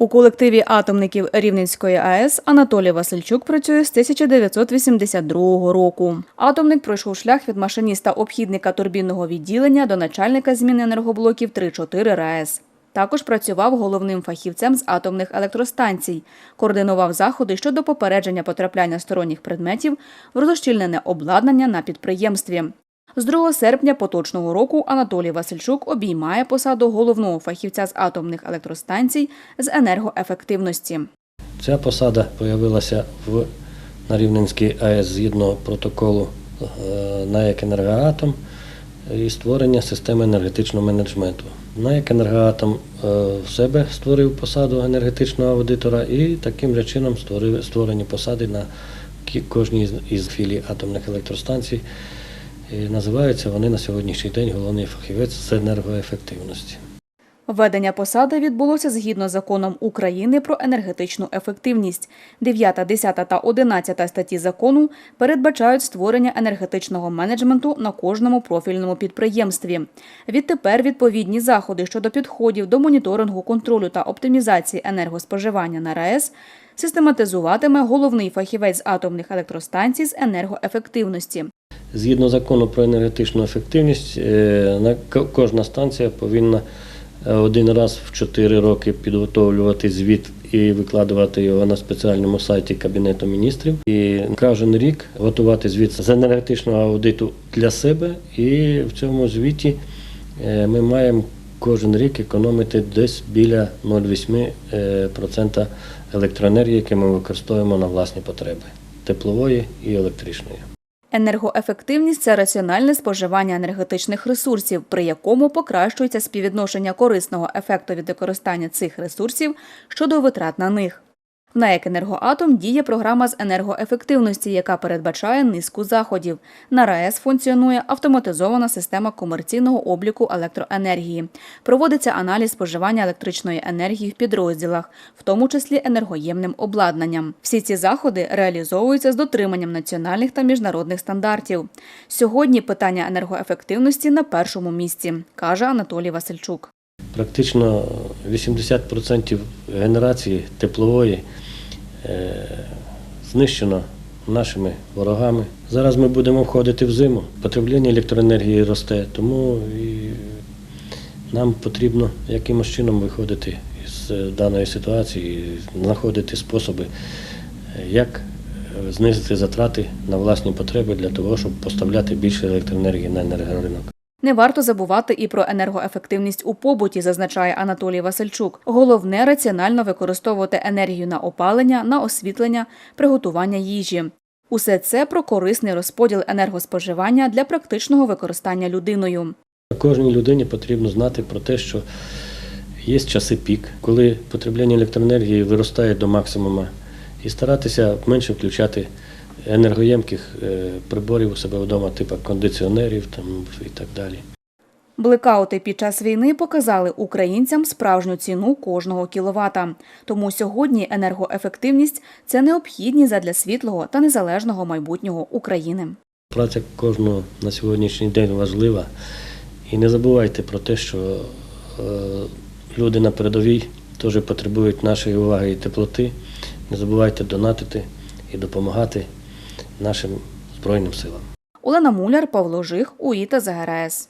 У колективі атомників Рівненської АЕС Анатолій Васильчук працює з 1982 року. Атомник пройшов шлях від машиніста обхідника турбінного відділення до начальника зміни енергоблоків 3-4 РАЕС. Також працював головним фахівцем з атомних електростанцій, координував заходи щодо попередження потрапляння сторонніх предметів в розощільнене обладнання на підприємстві. З 2 серпня поточного року Анатолій Васильчук обіймає посаду головного фахівця з атомних електростанцій з енергоефективності. Ця посада з'явилася в на Рівненській АЕС згідно протоколу е, НАЕК «Енергоатом» і створення системи енергетичного менеджменту. НАЕК «Енергоатом» е, в себе створив посаду енергетичного аудитора і таким же чином створені посади на кожній із філій атомних електростанцій. Називаються вони на сьогоднішній день головний фахівець з енергоефективності. Введення посади відбулося згідно з законом України про енергетичну ефективність. 9, 10 та 11 статті закону передбачають створення енергетичного менеджменту на кожному профільному підприємстві. Відтепер відповідні заходи щодо підходів до моніторингу контролю та оптимізації енергоспоживання на РАЕС систематизуватиме головний фахівець атомних електростанцій з енергоефективності. Згідно закону про енергетичну ефективність, е, на ко- кожна станція повинна е, один раз в 4 роки підготовлювати звіт і викладувати його на спеціальному сайті Кабінету міністрів. І кожен рік готувати звіт з енергетичного аудиту для себе. І в цьому звіті е, ми маємо кожен рік економити десь біля 0,8% електроенергії, яку ми використовуємо на власні потреби теплової і електричної. Енергоефективність це раціональне споживання енергетичних ресурсів, при якому покращується співвідношення корисного ефекту від використання цих ресурсів щодо витрат на них. В НАЕК «Енергоатом» діє програма з енергоефективності, яка передбачає низку заходів. На РАЕС функціонує автоматизована система комерційного обліку електроенергії. Проводиться аналіз споживання електричної енергії в підрозділах, в тому числі енергоємним обладнанням. Всі ці заходи реалізовуються з дотриманням національних та міжнародних стандартів. Сьогодні питання енергоефективності на першому місці, каже Анатолій Васильчук. Практично 80% генерації теплової е, знищено нашими ворогами. Зараз ми будемо входити в зиму. Потреблення електроенергії росте, тому і нам потрібно якимось чином виходити з даної ситуації, знаходити способи, е, як е, знизити затрати на власні потреби для того, щоб поставляти більше електроенергії на енергоринок. Не варто забувати і про енергоефективність у побуті, зазначає Анатолій Васильчук. Головне раціонально використовувати енергію на опалення, на освітлення, приготування їжі. Усе це про корисний розподіл енергоспоживання для практичного використання людиною. Кожній людині потрібно знати про те, що є часи пік, коли потреблення електроенергії виростає до максимуму, і старатися менше включати енергоємких е, приборів у себе вдома, типу кондиціонерів там, і так далі. Блекаути під час війни показали українцям справжню ціну кожного кіловата. Тому сьогодні енергоефективність це необхідність задля світлого та незалежного майбутнього України. Праця кожного на сьогоднішній день важлива. І не забувайте про те, що е, люди на передовій теж потребують нашої уваги і теплоти. Не забувайте донатити і допомагати нашим Збройним силам. Олена Муляр, Павло Жих, УІТА ЗГРС.